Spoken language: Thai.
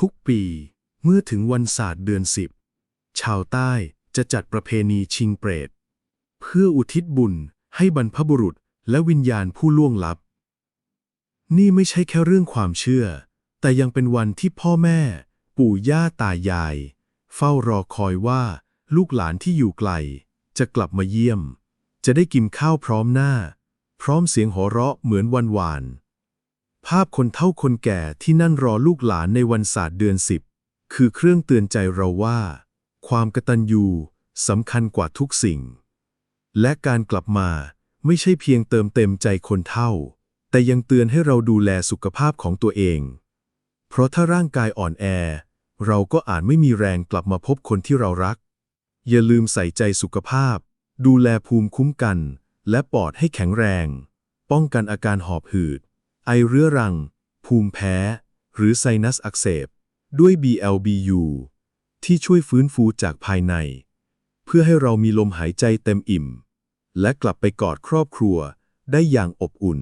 ทุกปีเมื่อถึงวันศาสตร์เดือนสิบชาวใต้จะจัดประเพณีชิงเปรต เพื่ออุทิศบุญให้บรรพบุรุษและวิญญาณผู้ล่วงลับ นี่ไม่ใช่แค่เรื่องความเชื่อ แต่ยังเป็นวันที่พ่อแม่ ปู่ย่าตายาย เฝ้ารอคอยว่าลูกหลานที่อยู่ไกล จะกลับมาเยี่ยม จะได้กินข้าวพร้อมหน้า พร้อมเสียงหัวเราะเหมือนวันวาน ภาพคนเฒ่าคนแก่ที่นั่นรอลูกหลานในวันศาสตร์เดือนสิบคือเครื่องเตือนใจเราว่า ความกตัญญูสำคัญกว่าทุกสิ่ง และการกลับมาไม่ใช่เพียงเติมเต็มใจคนเฒ่า แต่ยังเตือนให้เราดูแลสุขภาพของตัวเอง เพราะถ้าร่างกายอ่อนแอ เราก็อาจไม่มีแรงกลับมาพบคนที่เรารัก อย่าลืมใส่ใจสุขภาพ ดูแลภูมิคุ้มกัน และปอดให้แข็งแรง ป้องกันอาการหอบหืด ไอเรื้อรัง ภูมิแพ้ หรือไซนัสอักเสบ ด้วย BLBU ที่ช่วยฟื้นฟูจากภายใน เพื่อให้เรามีลมหายใจเต็มอิ่ม และกลับไปกอดครอบครัวได้อย่างอบอุ่น